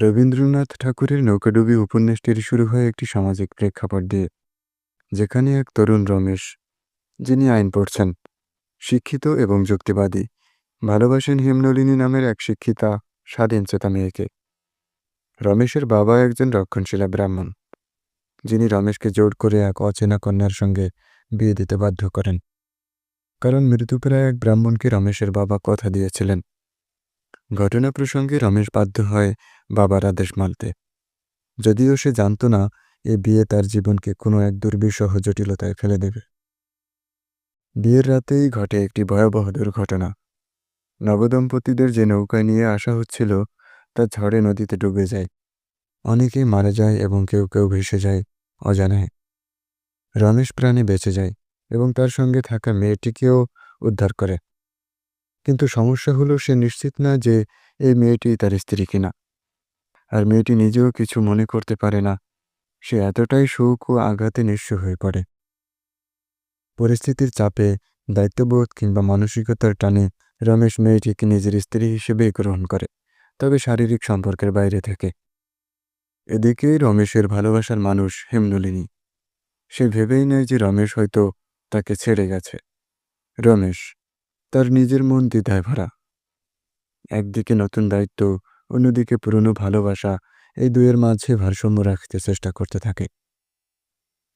রবীন্দ্রনাথ ঠাকুরের নৌকাডুবি উপন্যাসটির শুরু হয় একটি সামাজিক প্রেক্ষাপট দিয়ে, যেখানে এক তরুণ রমেশ, যিনি আইন পড়ছেন, শিক্ষিত এবং যুক্তিবাদী, ভালোবাসেন হেমনলিনী নামের এক শিক্ষিতা, স্বাধীন চেতা মেয়েকে। রমেশের বাবা একজন রক্ষণশীলা ব্রাহ্মণ, যিনি রমেশকে জোর করে এক অচেনা কন্যার সঙ্গে বিয়ে দিতে বাধ্য করেন। কারণ মৃত্যুপ্রায় এক ব্রাহ্মণকে রমেশের বাবা কথা দিয়েছিলেন। ঘটনা প্রসঙ্গে রমেশ বাধ্য হয় বাবার আদেশ মানতে। যদিও সে জানত না, এ বিয়ে তার জীবনকে কোনো এক দুর্বিষহ জটিলতায় ফেলে দেবে। বিয়ের রাতেই ঘটে একটি ভয়াবহ দুর্ঘটনা। নবদম্পতিদের যে নৌকায় নিয়ে আসা হচ্ছিল, তা ঝড়ে নদীতে ডুবে যায়। অনেকেই মারা যায় এবং কেউ কেউ ভেসে যায় অজানায়। রমেশ প্রাণে বেঁচে যায় এবং তার সঙ্গে থাকা মেয়েটিকেও উদ্ধার করে। কিন্তু সমস্যা হলো সে নিশ্চিত না যে এই মেয়েটি তার স্ত্রী কিনা। আর মেয়েটি নিজেও কিছু মনে করতে পারে না। সে এতটাই শোক ও আঘাতে নিঃস্ব হয়ে পড়ে। পরিস্থিতির চাপে, দায়িত্ববোধ কিংবা মানসিকতার টানে রমেশ মেয়েটিকে নিজের স্ত্রী হিসেবে গ্রহণ করে, তবে শারীরিক সম্পর্কের বাইরে থেকে। এদিকে রমেশের ভালোবাসার মানুষ হেমনলিনী। সে ভেবেই নেয় যে রমেশ হয়তো তাকে ছেড়ে গেছে। রমেশ তার নিজের মন দ্বিধায় ভরা। একদিকে নতুন দায়িত্ব, অন্যদিকে পুরনো ভালোবাসা, এই দুয়ের মাঝে ভারসাম্য রাখতে চেষ্টা করতে থাকে।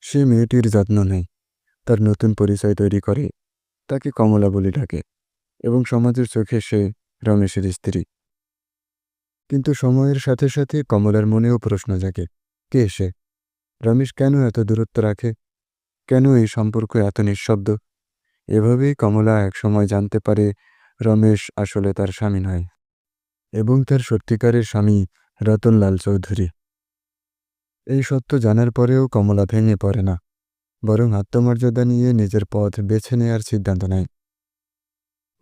সে মেয়েটির যত্ন নেয়, তার নতুন পরিচয় তৈরি করে, তাকে কমলা বলে ডাকে এবং সমাজের চোখে সে রমেশের স্ত্রী। কিন্তু সময়ের সাথে সাথে কমলার মনেও প্রশ্ন জাগে, কে সে? রমেশ কেন এত দূরত্ব রাখে? কেন এই সম্পর্ক এত নিঃশব্দ? এভাবেই কমলা একসময় জানতে পারে রমেশ আসলে তার স্বামী নয় এবং তার সত্যিকারের স্বামী রতনলাল চৌধুরী। এই সত্য জানার পরেও কমলা ভেঙে পড়ে না, বরং আত্মমর্যাদা নিয়ে নিজের পথ বেছে নেয়ার সিদ্ধান্ত নেয়।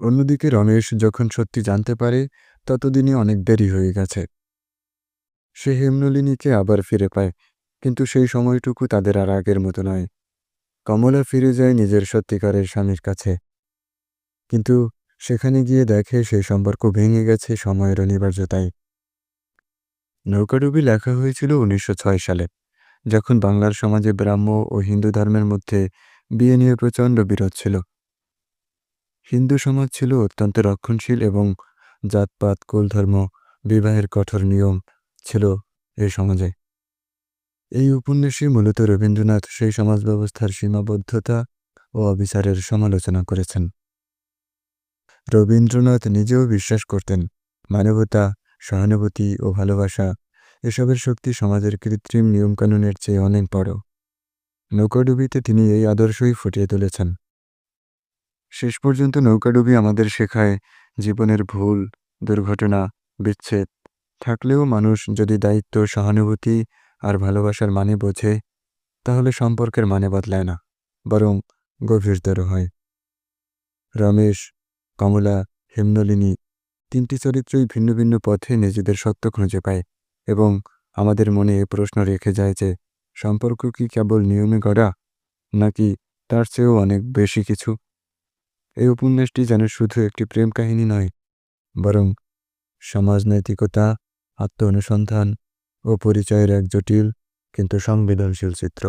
অন্যদিকে রমেশ যখন সত্যি জানতে পারে, ততদিনই অনেক দেরি হয়ে গেছে। সে হেমনলিনীকে আবার ফিরে পায়, কিন্তু সেই সময়টুকু তাদের আর আগের মতো নয়। কমলা ফিরে যায় নিজের সত্যিকারের স্বামীর কাছে। কিন্তু সেখানে গিয়ে দেখে সেই সম্পর্ক ভেঙে গেছে সময়ের অনিবার্যতায়। নৌকাডুবি লেখা হয়েছিল উনিশশো ছয় সালে, যখন বাংলার সমাজে ব্রাহ্ম ও হিন্দু ধর্মের মধ্যে বিয়ে নিয়ে প্রচণ্ড বিরোধ ছিল। হিন্দু সমাজ ছিল অত্যন্ত রক্ষণশীল এবং জাতপাত, কুলধর্ম, বিবাহের কঠোর নিয়ম ছিল এই সমাজে। এই উপন্যাসে মূলত রবীন্দ্রনাথ সেই সমাজ ব্যবস্থার সীমাবদ্ধতা ও অবিচারের সমালোচনা করেছেন। রবীন্দ্রনাথ নিজেও বিশ্বাস করতেন, মানবতা, সহানুভূতি ও ভালোবাসা এসবের শক্তি সমাজের কৃত্রিম নিয়মকানুনের চেয়ে অনেক বড়। নৌকাডুবিতে তিনি এই আদর্শই ফুটিয়ে তুলেছেন। শেষ পর্যন্ত নৌকাডুবি আমাদের শেখায় জীবনের ভুল, দুর্ঘটনা, বিচ্ছেদ থাকলেও মানুষ যদি দায়িত্ব, সহানুভূতি আর ভালোবাসার মানে বোঝে, তাহলে সম্পর্কের মানে বদলায় না, বরং গভীরতর হয়। রমেশ, কমলা, হেমনলিনী তিনটি চরিত্রই ভিন্ন ভিন্ন পথে নিজেদের সত্য খুঁজে পায় এবং আমাদের মনে এ প্রশ্ন রেখে যায় যে, সম্পর্ক কি কেবল নিয়মে গড়া, নাকি তার চেয়েও অনেক বেশি কিছু? এই উপন্যাসটি যেন শুধু একটি প্রেম কাহিনী নয়, বরং সমাজ নৈতিকতা আত্ম অনুসন্ধান ও পরিচয়ের এক জটিল কিন্তু সংবেদনশীল চিত্র।